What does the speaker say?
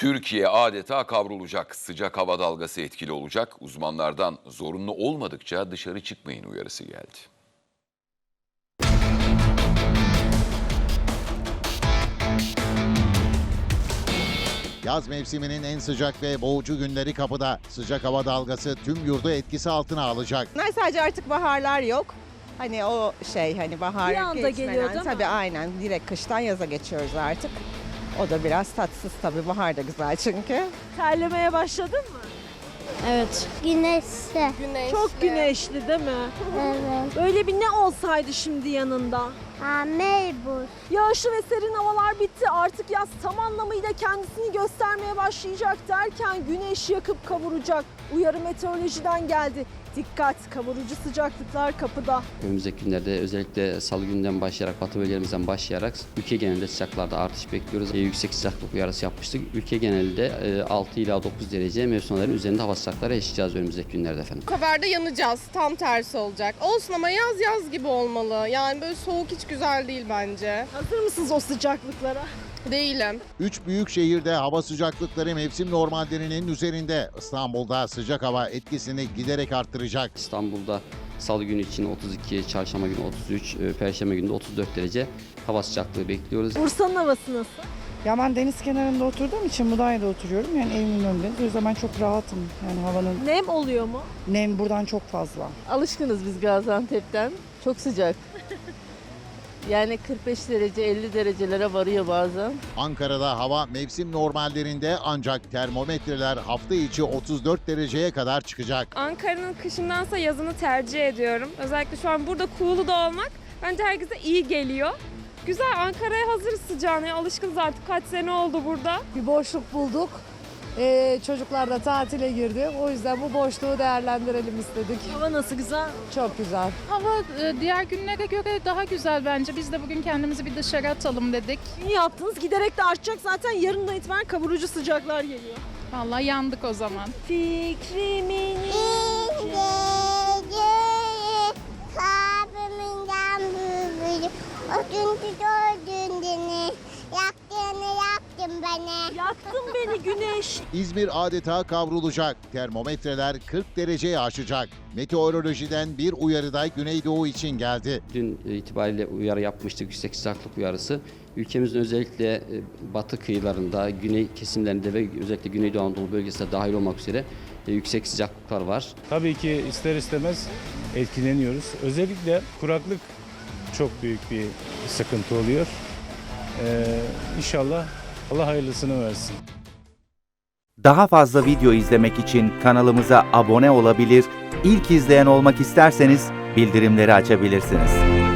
Türkiye adeta kavrulacak. Sıcak hava dalgası etkili olacak. Uzmanlardan zorunlu olmadıkça dışarı çıkmayın uyarısı geldi. Yaz mevsiminin en sıcak ve boğucu günleri kapıda. Sıcak hava dalgası tüm yurdu etkisi altına alacak. Bunlar sadece artık baharlar yok. Hani o şey hani bahar Bir anda geçmeden- geliyor değil mi? Tabii aynen direkt kıştan yaza geçiyoruz artık. O da biraz tatsız tabii bahar da güzel çünkü. Terlemeye başladın mı? Evet. Güneşli. Çok güneşli değil mi? Evet. Böyle bir ne olsaydı şimdi yanında? Ha, meybuz. Yağışlı ve serin havalar bitti. Artık yaz tam anlamıyla kendisini göstermeye başlayacak derken güneş yakıp kavuracak. Uyarı meteorolojiden geldi. Dikkat kavurucu sıcaklıklar kapıda. Önümüzdeki günlerde özellikle salı günden başlayarak, batı bölgelerimizden başlayarak ülke genelinde sıcaklarda artış bekliyoruz. E, yüksek sıcaklık uyarısı yapmıştık. Ülke genelinde e, 6 ila 9 derece mevsimlerin üzerinde hava sıcaklıkları yaşayacağız önümüzdeki günlerde efendim. Bu sefer de yanacağız. Tam tersi olacak. Olsun ama yaz yaz gibi olmalı. Yani böyle soğuk hiç güzel değil bence. Hazır mısınız o sıcaklıklara? Değilim. Üç büyük şehirde hava sıcaklıkları mevsim normallerinin üzerinde. İstanbul'da sıcak hava etkisini giderek arttıracak. İstanbul'da salı günü için 32, çarşamba günü 33, e, perşembe günü de 34 derece hava sıcaklığı bekliyoruz. Bursa'nın havası nasıl? Ya ben deniz kenarında oturduğum için Mudanya'da oturuyorum. Yani evimin önünde. O yüzden ben çok rahatım. Yani havanın Nem oluyor mu? nem buradan çok fazla. Alışkınız biz Gaziantep'ten. Çok sıcak. Yani 45 derece 50 derecelere varıyor bazen. Ankara'da hava mevsim normallerinde ancak termometreler hafta içi 34 dereceye kadar çıkacak. Ankara'nın kışındansa yazını tercih ediyorum. Özellikle şu an burada Kuğulu'da olmak bence herkese iyi geliyor. Güzel Ankara'ya hazırız sıcağına. Alışkınız artık kaç sene oldu burada. bir boşluk bulduk. Ee, çocuklar da tatile girdi. O yüzden bu boşluğu değerlendirelim istedik. Hava nasıl güzel? Çok güzel. Hava e, diğer günlere göre daha güzel bence. Biz de bugün kendimizi bir dışarı atalım dedik. İyi yaptınız. Giderek de artacak zaten. Yarından itibaren kavurucu sıcaklar geliyor. Vallahi yandık o zaman. Fikrimin Kalbimin büyüdü. O günkü yaktın beni. Yaktın beni güneş. İzmir adeta kavrulacak. Termometreler 40 dereceyi aşacak. Meteorolojiden bir uyarı da Güneydoğu için geldi. Dün itibariyle uyarı yapmıştık, yüksek sıcaklık uyarısı. Ülkemizin özellikle e, batı kıyılarında, güney kesimlerinde ve özellikle Güneydoğu Anadolu bölgesinde dahil olmak üzere e, yüksek sıcaklıklar var. Tabii ki ister istemez etkileniyoruz. Özellikle kuraklık çok büyük bir sıkıntı oluyor. Ee, inşallah Allah hayırlısını versin. Daha fazla video izlemek için kanalımıza abone olabilir, ilk izleyen olmak isterseniz bildirimleri açabilirsiniz.